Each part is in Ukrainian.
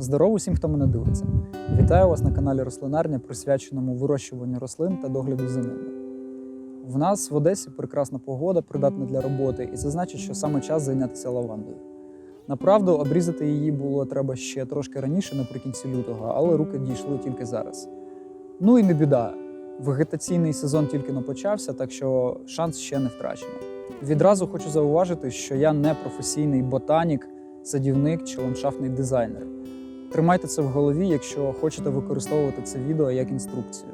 Здорово усім, хто мене дивиться. Вітаю вас на каналі Рослинарня, присвяченому вирощуванню рослин та догляду за ними. В нас в Одесі прекрасна погода, придатна для роботи, і це значить, що саме час зайнятися лавандою. Направду, обрізати її було треба ще трошки раніше, наприкінці лютого, але руки дійшли тільки зараз. Ну і не біда. Вегетаційний сезон тільки но почався, так що шанс ще не втрачено. Відразу хочу зауважити, що я не професійний ботанік, садівник чи ландшафтний дизайнер. Тримайте це в голові, якщо хочете використовувати це відео як інструкцію.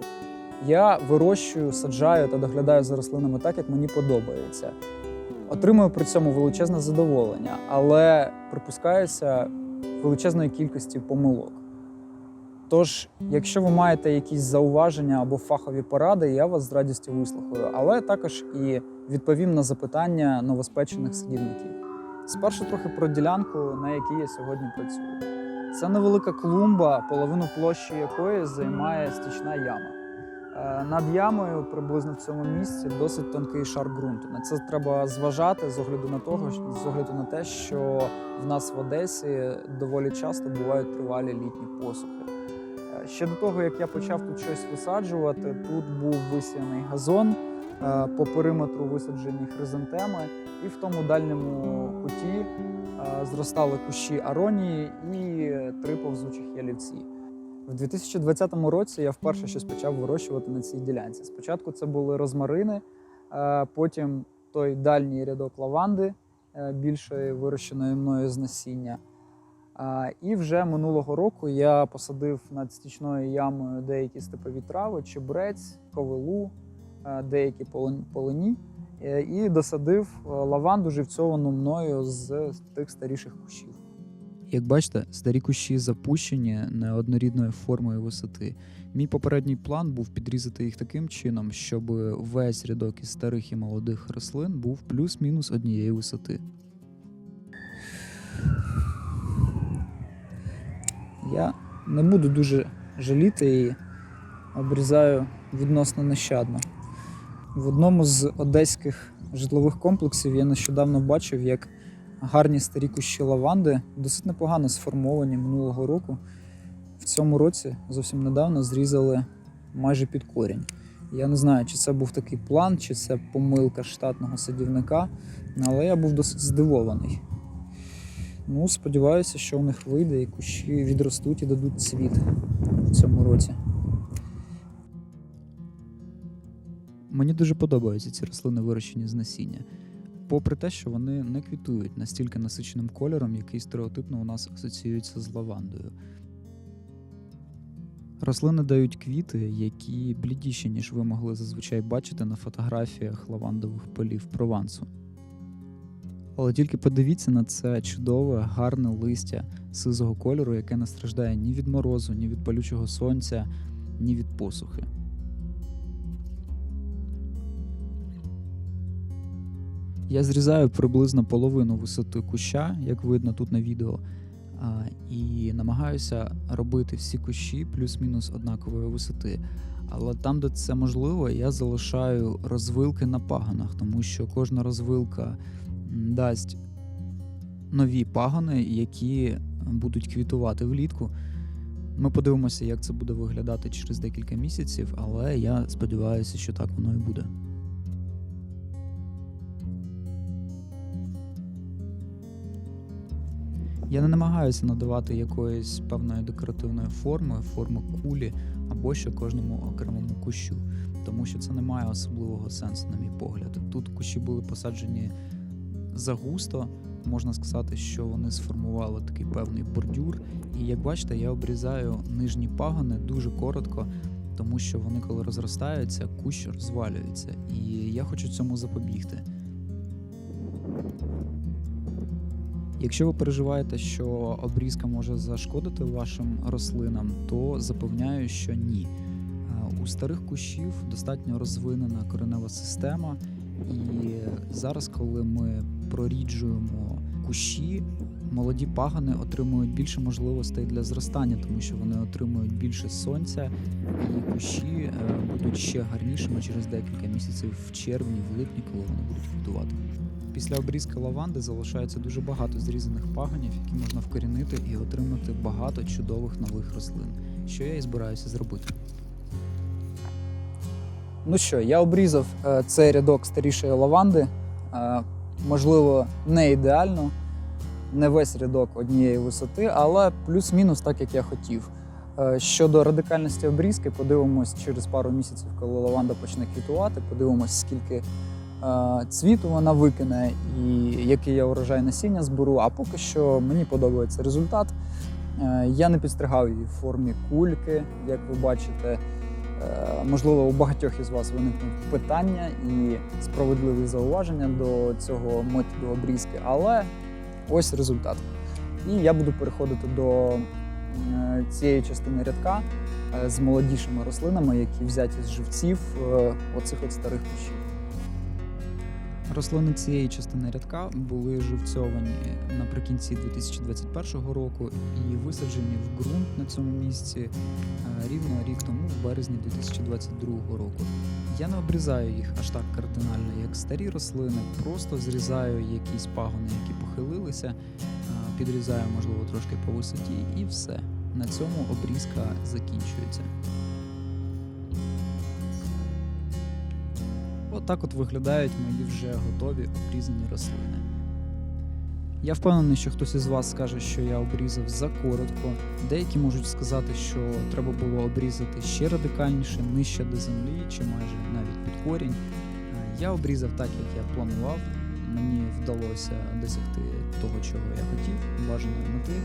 Я вирощую, саджаю та доглядаю за рослинами так, як мені подобається. Отримую при цьому величезне задоволення, але припускаюся величезної кількості помилок. Тож, якщо ви маєте якісь зауваження або фахові поради, я вас з радістю вислухаю, але також і відповім на запитання новоспечених садівників. Спершу трохи про ділянку, на якій я сьогодні працюю. Це невелика клумба, половину площі якої займає стічна яма. Е, Над ямою, приблизно в цьому місці, досить тонкий шар ґрунту. На це треба зважати з огляду на того, з огляду на те, що в нас в Одесі доволі часто бувають тривалі літні посухи. Е, Ще до того, як я почав тут щось висаджувати, тут був висіяний газон, е, по периметру висаджені хризантеми, і в тому дальньому куті е, зростали кущі аронії і три повзучих ялівці. В 2020 році я вперше щось почав вирощувати на цій ділянці. Спочатку це були розмарини, е, потім той дальній рядок лаванди, е, більшої вирощеної мною з насіння. І вже минулого року я посадив над стічною ямою деякі степові трави, чебрець, ковилу, деякі е, і досадив е, лаванду живцьовану мною з тих старіших кущів. Як бачите, старі кущі запущені неоднорідною формою висоти. Мій попередній план був підрізати їх таким чином, щоб весь рядок із старих і молодих рослин був плюс-мінус однієї висоти. Я не буду дуже жаліти і обрізаю відносно нещадно. В одному з одеських житлових комплексів я нещодавно бачив, як гарні старі кущі лаванди, досить непогано сформовані минулого року. В цьому році зовсім недавно зрізали майже під корінь. Я не знаю, чи це був такий план, чи це помилка штатного садівника, але я був досить здивований. Ну, сподіваюся, що у них вийде і кущі відростуть і дадуть цвіт в цьому році. Мені дуже подобаються ці рослини, вирощені з насіння. Попри те, що вони не квітують настільки насиченим кольором, який стереотипно у нас асоціюється з лавандою. Рослини дають квіти, які блідіші, ніж ви могли зазвичай бачити на фотографіях лавандових полів Провансу. Але тільки подивіться на це чудове, гарне листя сизого кольору, яке не страждає ні від морозу, ні від палючого сонця, ні від посухи. Я зрізаю приблизно половину висоти куща, як видно тут на відео, і намагаюся робити всі кущі плюс-мінус однакової висоти. Але там, де це можливо, я залишаю розвилки на пагонах, тому що кожна розвилка дасть нові пагони, які будуть квітувати влітку. Ми подивимося, як це буде виглядати через декілька місяців, але я сподіваюся, що так воно і буде. Я не намагаюся надавати якоїсь певної декоративної форми, форми кулі або що кожному окремому кущу, тому що це не має особливого сенсу, на мій погляд. Тут кущі були посаджені загусто, можна сказати, що вони сформували такий певний бордюр. І як бачите, я обрізаю нижні пагони дуже коротко, тому що вони, коли розростаються, кущ розвалюється. І я хочу цьому запобігти. Якщо ви переживаєте, що обрізка може зашкодити вашим рослинам, то запевняю, що ні. Е, У старих кущів достатньо розвинена коренева система, і зараз, коли ми проріджуємо кущі, молоді пагони отримують більше можливостей для зростання, тому що вони отримують більше сонця, і кущі е, будуть ще гарнішими через декілька місяців в червні, в липні, коли вони будуть квітувати. Після обрізки лаванди залишається дуже багато зрізаних пагонів, які можна вкорінити і отримати багато чудових нових рослин, що я і збираюся зробити. Ну що, я обрізав е, цей рядок старішої лаванди. Е, можливо, не ідеально, не весь рядок однієї висоти, але плюс-мінус так, як я хотів. Е, Щодо радикальності обрізки, подивимось через пару місяців, коли лаванда почне квітувати, подивимось, скільки цвіту вона викине і який я урожай насіння зберу. А поки що мені подобається результат. Е, Я не підстригав її в формі кульки, як ви бачите. Е, Можливо, у багатьох із вас виникнуть питання і справедливі зауваження до цього методу обрізки, але ось результат. І я буду переходити до е, цієї частини рядка е, з молодішими рослинами, які взяті з живців е, оцих от старих кущів. Рослини цієї частини рядка були живцьовані наприкінці 2021 року і висаджені в ґрунт на цьому місці е, рівно рік тому, в березні 2022 року. Я не обрізаю їх аж так кардинально, як старі рослини, просто зрізаю якісь пагони, які похилилися, е, підрізаю, можливо, трошки по висоті, і все. На цьому обрізка закінчується. Отак от виглядають мої вже готові обрізані рослини. Я впевнений, що хтось із вас скаже, що я обрізав закоротко. Деякі можуть сказати, що треба було обрізати ще радикальніше, нижче до землі, чи майже навіть під корінь. Е, Я обрізав так, як я планував. Мені вдалося досягти того, чого я хотів, бажаної мети. Е,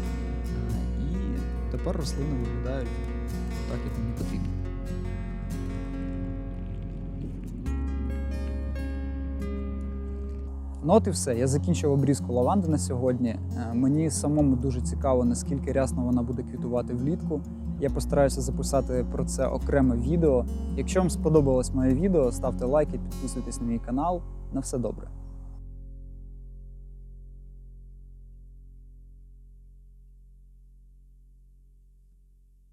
І тепер рослини виглядають так, як мені потрібно. Ну от і все. Я закінчив обрізку лаванди на сьогодні. Е, Мені самому дуже цікаво, наскільки рясно вона буде квітувати влітку. Я постараюся записати про це окреме відео. Якщо вам сподобалось моє відео, ставте лайки, підписуйтесь на мій канал. На все добре.